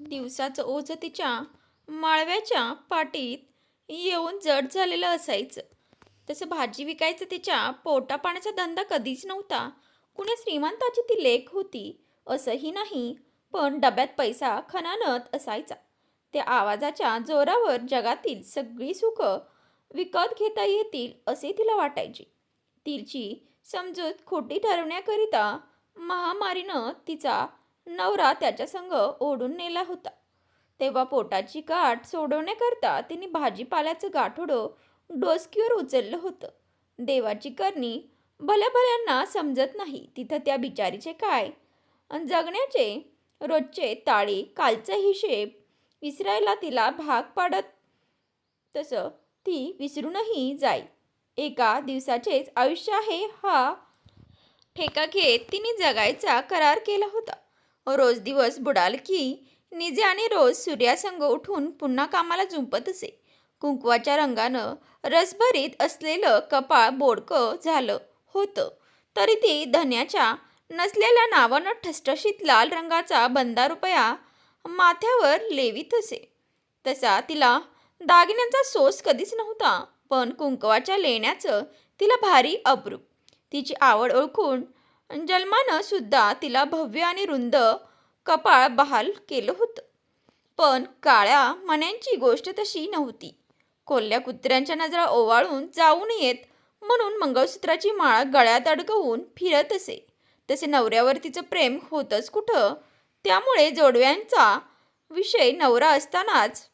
दिवसाचं ओझं तिच्या माळव्याच्या पाटीत येऊन जड झालेलं असायचं. तसं भाजी विकायचं तिच्या पोटा पाण्याचा धंदा कधीच नव्हता. कुणी श्रीमंताची ती लेख होती असंही नाही पण डब्यात पैसा खणानत असायचा. त्या आवाजाच्या जोरावर जगातील सगळी सुखं विकत घेता येतील असे तिला वाटायचे. तिची समजूत खोटी ठरवण्याकरिता महामारीनं तिचा नवरा त्याच्या संग ओढून नेला होता. तेव्हा पोटाची गाठ सोडवण्याकरता तिने भाजीपाल्याचं गाठोडं डोसकीवर उचललं होतं. देवाची करणी भल्या भल्यांना समजत नाही. तिथं त्या बिचारीचे काय? जगण्याचे रोजचे ताळे कालचा हिशेब विसरायला तिला भाग पाडत तसं ती विसरूनही जाई. एका दिवसाचेच आयुष्य आहे हा. ठेका घेत तिने जगायचा करार केला होता. रोज दिवस बुडाल की निजे आणि रोज सूर्यासंग उठून पुन्हा कामाला झुंपत असे. कुंकवाच्या रंगानं रसभरीत असलेलं कपाळ बोडकं झालं होतं. तरी ती धन्याच्या नसलेल्या नावानं ठसठशीत लाल रंगाचा बंदा रुपया माथ्यावर लेवीत असे. तसा तिला दागिन्यांचा सोस कधीच नव्हता पण कुंकवाच्या लेण्याचं तिला भारी अप्रूप तिची आवड ओळखून जन्मानं सुद्धा तिला भव्य आणि रुंद कपाळ बहाल केलं होतं. पण काळ्या मण्यांची गोष्ट तशी नव्हती. कोल्ह्या कुत्र्यांच्या नजरा ओवाळून जाऊ नयेत म्हणून मंगळसूत्राची माळ गळ्यात अडकवून फिरत असे. तसे नवऱ्यावर तिचं प्रेम होतंच कुठं? त्यामुळे जोडव्यांचा विषय नवरा असतानाच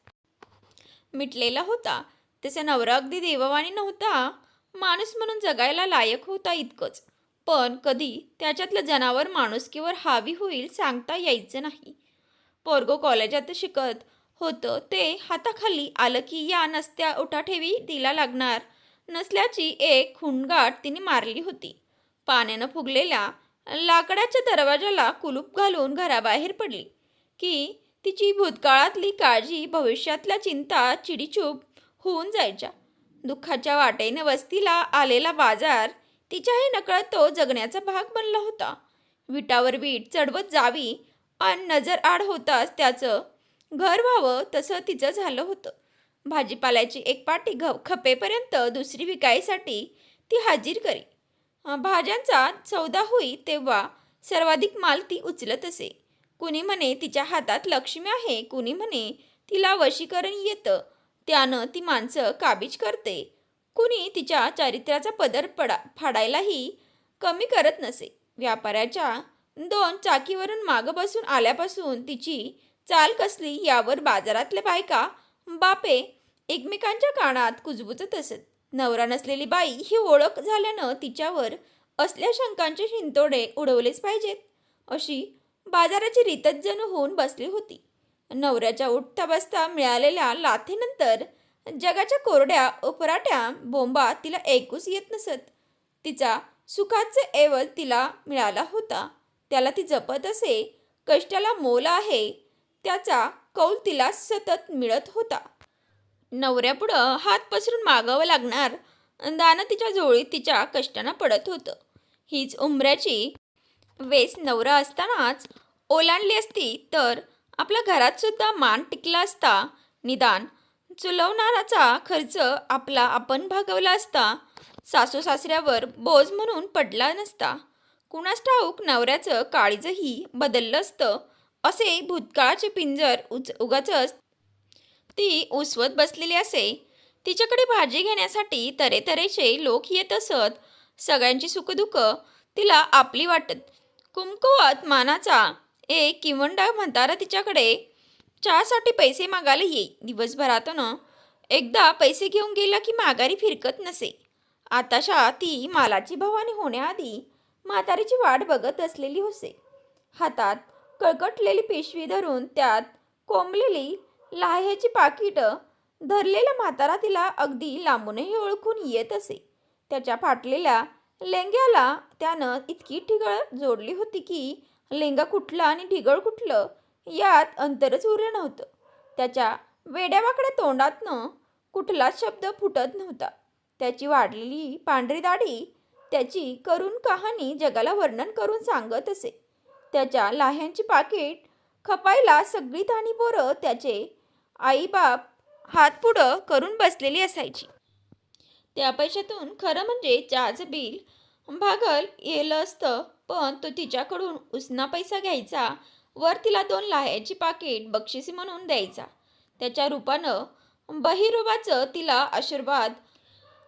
मिटलेला होता. तसा नवरा अगदी देववाणी नव्हता. माणूस म्हणून जगायला लायक होता इतकंच. पण कधी त्याच्यातलं जनावर माणुसकीवर हावी होईल सांगता यायचं नाही. पोरगो कॉलेजात शिकत होतं ते हाताखाली आलं की या नसत्या उठाठेवी तिला लागणार नसल्याची एक खुणगाट तिने मारली होती. पाण्यानं फुगलेल्या लाकडाच्या दरवाजाला कुलूप घालून घराबाहेर पडली की तिची भूतकाळातली काळजी भविष्यातल्या चिंता चिडीचूप होऊन जायच्या. दुःखाच्या वाटेने वस्तीला आलेला बाजार तिच्याही नकळत तो जगण्याचा भाग बनला होता. विटावर वीट चढवत जावी आणि नजर आड होताच त्याचं घर व्हावं तसं तिचं झालं होतं. भाजीपाल्याची एक पाटी घ खपेपर्यंत दुसरी विकायसाठी ती हाजीर करी. भाज्यांचा सौदा होई तेव्हा सर्वाधिक माल ती उचलत असे. कुणी म्हणे तिच्या हातात लक्ष्मी आहे. कुणी म्हणे तिला वशीकरण येतं. त्यानं ती माणसं काबीज करते. कुणी तिच्या चारित्र्याचा पदर पडा फाडायलाही कमी करत नसे. व्यापाऱ्याच्या दोन चाकीवरून मागं बसून आल्यापासून तिची चाल कसली यावर बाजारातल्या बायका बापे एकमेकांच्या कानात कुजबुजत असत. नवरा नसलेली बाई ही ओळख झाल्यानं तिच्यावर असल्या शंकांचे शिंतोडे उडवलेच पाहिजेत. अशी बाजाराची रीतच जणू होऊन बसली होती. नवऱ्याच्या उठता बसता मिळालेल्या लाथेनंतर जगाच्या कोरड्या उपराट्या बोंबा तिला ऐकूच येत नसत. तिचा सुखाचे ऐवज तिला मिळाला होता. त्याला ती जपत असे. कष्टाला मोल आहे. त्याचा कौल तिला सतत मिळत होता. नवऱ्यापुढं हात पसरून मागावं लागणार. दानं तिच्या जोळीत तिच्या कष्टानं पडत होतं. हीच उंबऱ्याची वेस नवरा असतानाच ओलांडली असती तर आपल्या घरातसुद्धा मान टिकला असता. निदान चुलवणाराचा खर्च आपला आपण भागवला असता सासू सासऱ्यावर बोज म्हणून पडला नसता. कुणास ठाऊक नवऱ्याचं काळीजही बदललं असतं असे भूतकाळाचे पिंजर उच उगाच ती उसवत बसलेली असे. तिच्याकडे भाजी घेण्यासाठी तरेतरेचे लोक येत असत. सगळ्यांची सुखदुःख तिला आपली वाटत. कुमकुवत मानाचा एक किवंडा म्हातारा तिच्याकडे चहासाठी पैसे मागायला येई. दिवसभरातून एकदा पैसे घेऊन गेला की माघारी फिरकत नसे. आताशा ती मालाची भवानी होण्याआधी म्हातारीची वाट बघत असलेली होसे. हातात कळकटलेली पिशवी धरून त्यात कोंबलेली लाह्याची पाकिटं धरलेला म्हातारा तिला अगदी लांबूनही ओळखून येत असे. त्याच्या फाटलेल्या लेंग्याला त्यानं इतकी ठिगळ जोडली होती की लेंगा कुठला आणि ढिगळ कुठलं यात अंतरच उरलं नव्हतं. त्याच्या वेड्यावाकड्या तोंडातनं कुठलाच शब्द फुटत नव्हता. त्याची वाढलेली पांढरी दाढी त्याची करून कहाणी जगाला वर्णन करून सांगत असे. त्याच्या लाह्यांची पाकिट खपायला सगळी ताणी पोरं त्याचे आईबाप हात पुढं करून बसलेली असायची. त्या पैशातून खरं म्हणजे चहाचं बिल भागल येलं असतं पण तो तिच्याकडून उसना पैसा घ्यायचा वर तिला दोन लाह्याची पाकिट बक्षिसी म्हणून द्यायचा. त्याच्या रूपानं बहिरोबाचं तिला आशीर्वाद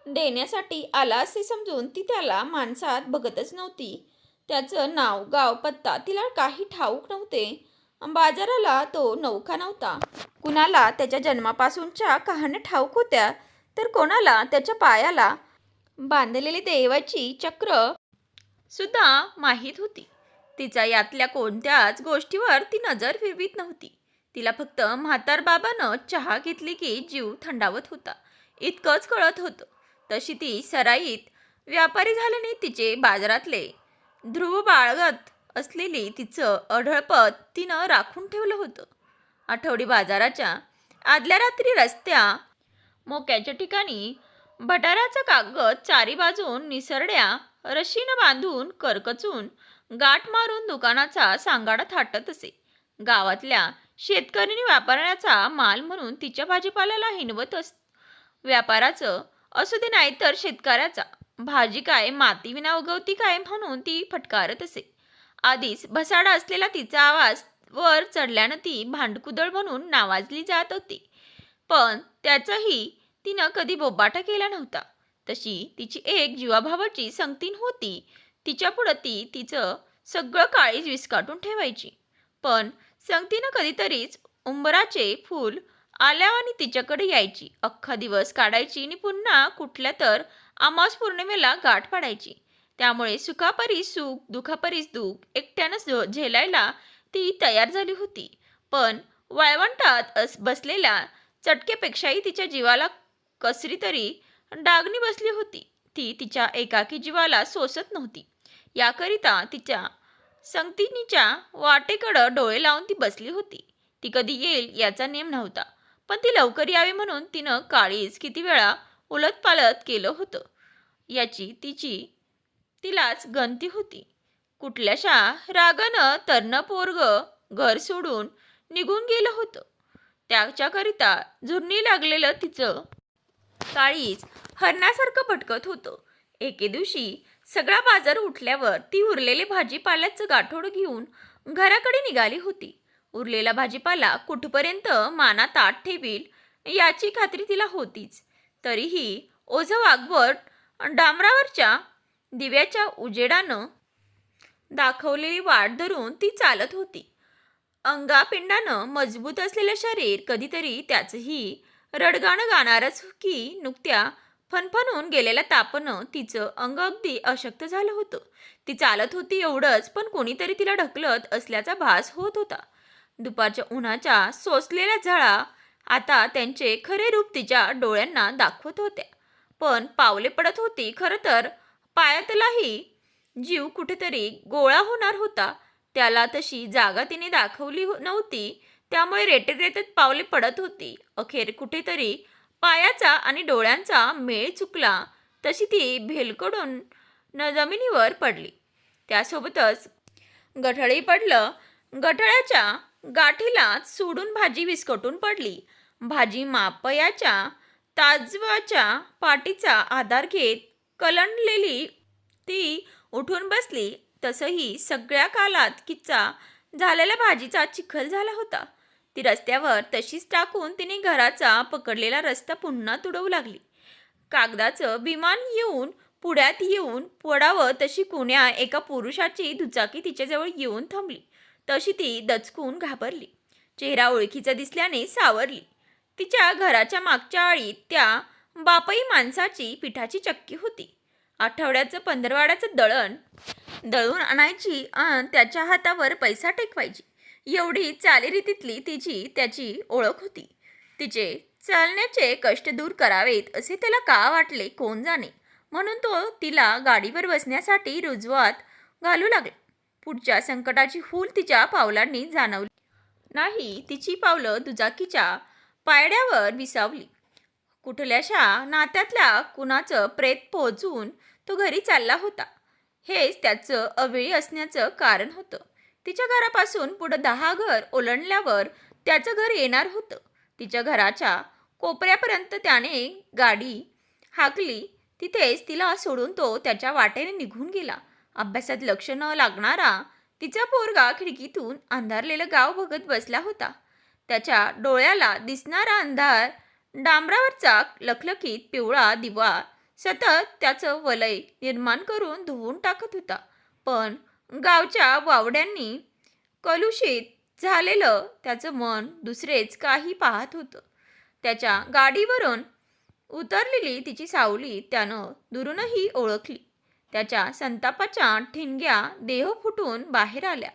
देण्यासाठी आला असे समजून ती त्याला माणसात बघतच नव्हती. त्याचं नाव गाव पत्ता तिला काही ठाऊक नव्हते. बाजाराला तो नौका नव्हता. कुणाला त्याच्या जन्मापासूनच्या कहाण्या ठाऊक होत्या तर कोणाला त्याच्या पायाला बांधलेली देवाची चक्र सुद्धा माहीत होती. तिचा यातल्या कोणत्याच गोष्टीवर ती नजर फिरवीत नव्हती. तिला फक्त म्हातार बाबानं चहा घेतली की जीव थंडावत होता. इतकंच कळत होतं. तशी ती सराईत व्यापारी झाल्याने तिचे बाजारातले. ध्रुव बाळगत असलेली तिचं अढळपत तिनं राखून ठेवलं होतं. आठवडी बाजाराच्या आदल्या रात्री रस्त्या मोक्याच्या ठिकाणी भटाराचा कागद चारी बाजून निसरड्या रशीनं बांधून करकचून गाठ मारून दुकानाचा सांगाडा थाटत असे. गावातल्या शेतकरीने व्यापाऱ्याचा माल म्हणून तिच्या भाजीपाल्याला हिनवत अस व्यापाराचं असू दे नाही तर शेतकऱ्याचा. भाजी काय माती विना उगवती काय म्हणून ती फटकारत असे. आधीच भसाडा असलेला तिचा आवाज वर चढल्यानं ती भांडकुदळ म्हणून नावाजली जात होती. पण त्याचाही तिनं कधी बोबाटा केला नव्हता. तशी तिची एक जीवाभावाची संगतीन होती. तिच्यापुढं ती तिचं सगळं काळीज विस्काटून ठेवायची. पण संगतीनं कधीतरीच उंबराचे फूल आल्यावानी तिच्याकडे यायची. अख्खा दिवस काढायची आणि पुन्हा कुठल्या तर आमास पौर्णिमेला गाठ पाडायची. त्यामुळे सुखापरी सुख दुखापरीस दुःख एकट्यानं झेलायला ती तयार झाली होती. पण वाळवंटात अस बसलेल्या चटकेपेक्षाही तिच्या जीवाला कसरी तरी डागणी बसली होती. ती तिच्या एकाकी जीवाला सोसत नव्हती. याकरिता तिच्या संगतीनीच्या वाटेकडं डोळे लावून ती बसली होती. ती कधी येईल याचा नेम नव्हता पण ती लवकर यावी म्हणून तिनं काळीज किती वेळा उलटपालट केलं होतं. याची तिची तिलाच गंती होती. कुठल्याशा रागानं तरण पोरग घर सोडून निघून गेलं होतं. त्याच्याकरिता झुरणी लागलेलं तिचं काळीज हरणासारखं भटकत होतं. एके दिवशी सगळा बाजार उठल्यावर ती उरलेले भाजीपाल्याचं गाठोड घेऊन घराकडे निघाली होती. उरलेला भाजीपाला कुठपर्यंत माना ताट ठेवील याची खात्री तिला होतीच. तरीही ओझं वागवट डांबरावरच्या दिव्याच्या उजेडानं दाखवलेली वाट धरून ती चालत होती. अंगापिंडानं मजबूत असलेलं शरीर कधीतरी त्याचंही रडगाणं गाणारच की नुकत्या फनफनून गेलेल्या तापनं तिचं अंग अगदी अशक्त झालं होतं. ती चालत होती एवढंच पण कोणीतरी तिला ढकलत असल्याचा भास होत होता. दुपारच्या उन्हाच्या सोसलेल्या झळा आता त्यांचे खरे रूप तिच्या डोळ्यांना दाखवत होत्या. पण पावले पडत होती खरं तर पायातलाही जीव कुठेतरी गोळा होणार होता. त्याला तशी जागा तिने दाखवली हो- नव्हती. त्यामुळे रेटेत रेटेत पावले पडत होती. अखेर कुठेतरी पायाचा आणि डोळ्यांचा मेळ चुकला तशी ती भेलकडून न जमिनीवर पडली. त्यासोबतच गठळी पडलं गठळ्याच्या गाठीला सोडून भाजी विस्कटून पडली. भाजी मापयाच्या ताजवाच्या पाठीचा आधार घेत कलंडलेली ती उठून बसली. तसंही सगळ्या कालात किच्चा झालेल्या भाजीचा चिखल झाला होता. ती रस्त्यावर तशीच टाकून तिने घराचा पकडलेला रस्ता पुन्हा तुडवू लागली. कागदाचं विमान येऊन पुढ्यात येऊन पडावं तशी कुण्या एका पुरुषाची दुचाकी तिच्याजवळ येऊन थांबली. तशी ती दचकून घाबरली. चेहरा ओळखीचा दिसल्याने सावरली. तिच्या घराच्या मागच्या आळीत त्या बापई माणसाची पिठाची चक्की होती. आठवड्याचं पंधरवाड्याचं दळण दळून आणायची आणि त्याच्या हातावर पैसा टेकवायची. एवढी चालीरीतीतली तिची त्याची ओळख होती. तिचे चालण्याचे कष्ट दूर करावेत असे त्याला का वाटले कोण जाणे? म्हणून तो तिला गाडीवर बसण्यासाठी रुजवात घालू लागला. पुढच्या संकटाची हूल तिच्या पावलांनी जाणवली. नाही तिची पावलं दुचाकीच्या पायड्यावर विसावली. कुठल्याशा नात्यातल्या कुणाचं प्रेत पोहोचून तो घरी चालला होता. हेच त्याचं अवेळी असण्याचं कारण होतं. तिच्या घरापासून पुढं दहा घर ओलांडल्यावर त्याचं घर येणार होतं. तिच्या घराच्या कोपऱ्यापर्यंत त्याने गाडी हाकली. तिथेच तिला सोडून तो त्याच्या वाटेने निघून गेला. अभ्यासात लक्ष न लागणारा तिचा पोरगा खिडकीतून अंधारलेलं गाव बघत बसला होता. त्याच्या डोळ्याला दिसणारा अंधार डांबरावरचा लखलखीत पिवळा दिवा सतत त्याचं वलय निर्माण करून धुवून टाकत होता. पण गावच्या वावड्यांनी कलुषित झालेलं त्याचं मन दुसरेच काही पाहत होतं. त्याच्या गाडीवरून उतरलेली तिची सावली त्यानं दुरूनही ओळखली. त्याच्या संतापाच्या ठिणग्या देह फुटून बाहेर आल्या.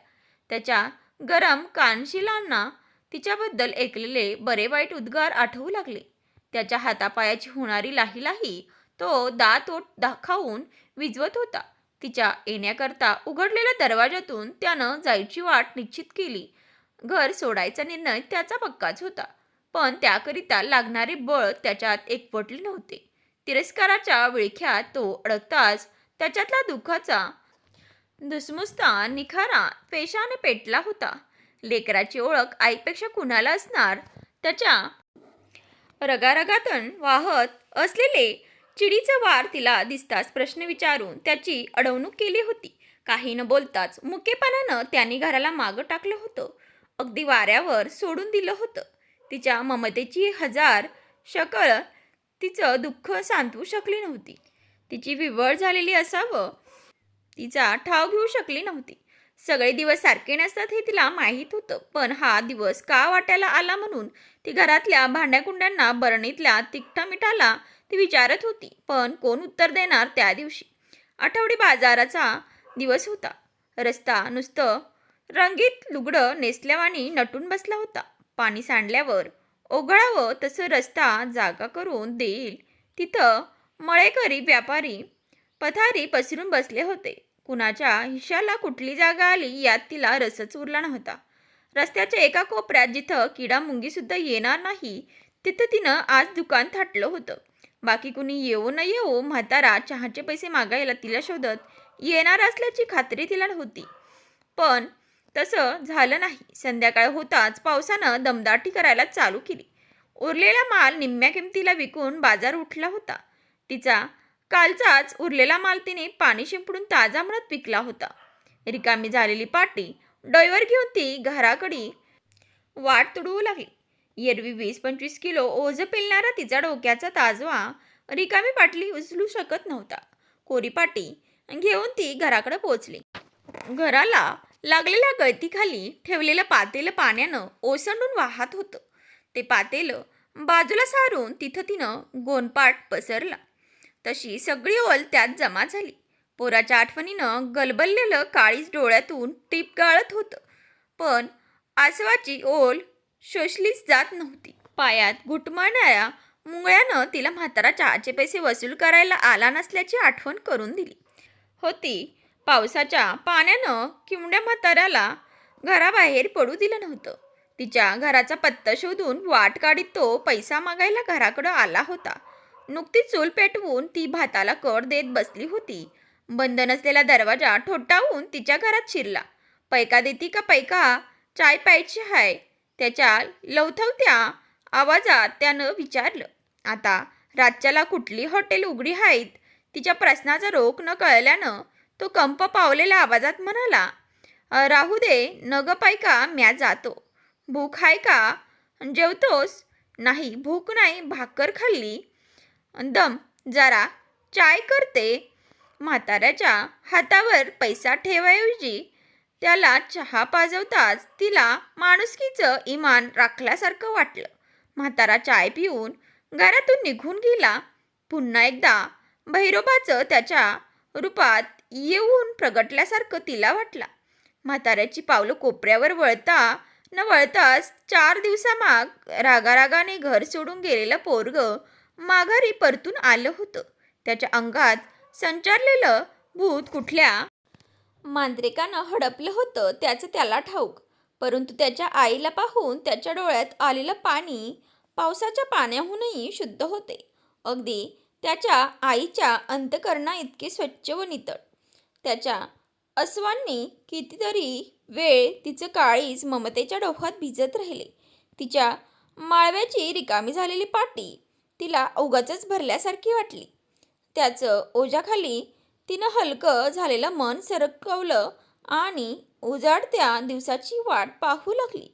त्याच्या गरम कानशिलांना तिच्याबद्दल ऐकलेले बरे वाईट उद्गार आठवू लागले. त्याच्या हातापायाची होणारी लाही लाही तो दात ओठ दाखावून विजवत होता. तिच्या येण्याकरता उघडलेल्या दरवाजातून त्यानं जायची वाट निश्चित केली. घर सोडायचा निर्णय त्याचा पक्काच होता पण त्याकरिता लागणारे बळ त्याच्यात एकवटले नव्हते. तिरस्काराच्या विळख्यात तो अडकताच त्याच्यातला दुःखाचा दुसमुसता निखारा पेशाने पेटला होता. लेकराची ओळख आईपेक्षा कुणाला असणार? त्याच्या रगारगातून वाहत असलेले चिडीचा वार तिला दिसताच प्रश्न विचारून त्याची अडवणूक केली होती. काही न बोलताच मुकेपणानं त्यांनी घराला मागं टाकलं होतं. अगदी वाऱ्यावर सोडून दिलं होतं. तिच्या ममतेची हजार शकळ तिचं दुःख सांतवू शकली नव्हती. तिची विवळ झालेली असावं तिचा ठाव घेऊ शकली नव्हती. सगळे दिवस सारखे नसतात हे तिला माहीत होतं. पण हा दिवस का वाटायला आला म्हणून ती घरातल्या भांड्याकुंड्यांना बरणीतल्या तिखटा मिठाला ती विचारत होती. पण कोण उत्तर देणार त्या दिवशी? आठवडी बाजाराचा दिवस होता. रस्ता नुसतं रंगीत लुगडं नेसल्यावानी नटून बसला होता. पाणी सांडल्यावर ओघळावं तसं रस्ता जागा करून देईल. तिथं मळेकरी व्यापारी पथारी पसरून बसले होते. कुणाच्या हिशाला कुठली जागा आली यात तिला रसच उरला नव्हता. रस्त्याच्या एका कोपऱ्यात जिथं किडा मुंगीसुद्धा येणार नाही तिथं तिनं आज दुकान थाटलं होतं. बाकी कुणी येऊ न येऊ म्हातारा चहाचे पैसे मागायला तिला शोधत येणार असल्याची खात्री तिला होती पण तसं झालं नाही. संध्याकाळ होताच पावसानं दमदाटी करायला चालू केली. उरलेला माल निम्म्या किमतीला विकून बाजार उठला होता. तिचा कालचाच उरलेला माल तिने पाणी शिंपडून ताजा म्हणत विकला होता. रिकामी झालेली पाटी डोईवर घेऊन ती घराकडे वाट तुडवू लागली. एरवी वीस पंचवीस किलो ओझ पेलणारा तिचा डोक्याचा ताजवा. रिकामी पाटली उचलू शकत नव्हता. कोरी पाटी घेऊन ती घराकडे पोचली. घराला लागलेल्या गळतीखाली ठेवलेलं पातेलं पाण्यानं ओसंडून वाहत होतं. ते पातेलं बाजूला सारून तिथं तिनं गोनपाट पसरला. तशी सगळी ओल त्यात जमा झाली. पोराच्या आठवणीनं गलबललेलं काळीच डोळ्यातून टीप गाळत होतं. पण आसवाची ओल शोषलीच जात नव्हती. पायात घुटमळणाऱ्या मुंगळ्यानं तिला म्हातारा चहाचे पैसे वसूल करायला आला नसल्याची आठवण करून दिली. होती. पावसाच्या पाण्यानं किवड्या म्हाताऱ्याला घराबाहेर पडू दिलं नव्हतं. तिच्या घराचा पत्ता शोधून वाट काढीत तो पैसा मागायला घराकडं आला होता. नुकतीच चूल पेटवून ती भाताला कड देत बसली होती. बंद नसलेला दरवाजा ठोठावून तिच्या घरात शिरला. पैका देती का पैका? चाय प्यायची हाय. त्याच्या लवथवत्या आवाजात त्यानं विचारलं आता रातच्याला कुठली हॉटेल उघडी आहेत तिच्या प्रश्नाचा रोख न कळल्यानं तो कंप पावलेल्या आवाजात म्हणाला राहू दे नगपायका म्या जातो. भूक आहे का? जेवतोस? नाही भूक नाही भाकर खाल्ली. दम जरा चाय करते. म्हाताऱ्याच्या हातावर पैसा ठेवाऐवजी त्याला चहा पाजवताच तिला माणुसकीचं इमान राखल्यासारखं वाटलं. म्हातारा चाय पिऊन घरातून निघून गेला. पुन्हा एकदा भैरोबाचं त्याच्या रूपात येऊन प्रगटल्यासारखं तिला वाटला. म्हाताऱ्याची पावलं कोपऱ्यावर वळता न वळताच चार दिवसामाग रागारागाने घर सोडून गेलेलं पोरग माघारी परतून आलं होतं. त्याच्या अंगात संचारलेलं भूत कुठल्या मांत्रिकानं हडपलं होतं त्याचं त्याला ठाऊक. परंतु त्याच्या आईला पाहून त्याच्या डोळ्यात आलेलं पाणी पावसाच्या पाण्याहूनही शुद्ध होते. अगदी त्याच्या आईच्या अंतकरणा इतके स्वच्छ व नितळ. त्याच्या अस्वांनी कितीतरी वेळ तिचं काळीज ममतेच्या डोहात भिजत राहिले. तिच्या माळव्याची रिकामी झालेली पाटी तिला उगाचच भरल्यासारखी वाटली. त्याचं ओझ्याखाली तिनं हलकं झालेलं मन सरकवलं आणि उजाडत्या दिवसाची वाट पाहू लागली.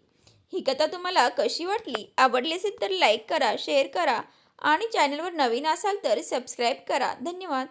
ही कथा तुम्हाला कशी वाटली? आवडली असेल तर लाईक करा शेअर करा आणि चॅनलवर नवीन असाल तर सबस्क्राईब करा. धन्यवाद.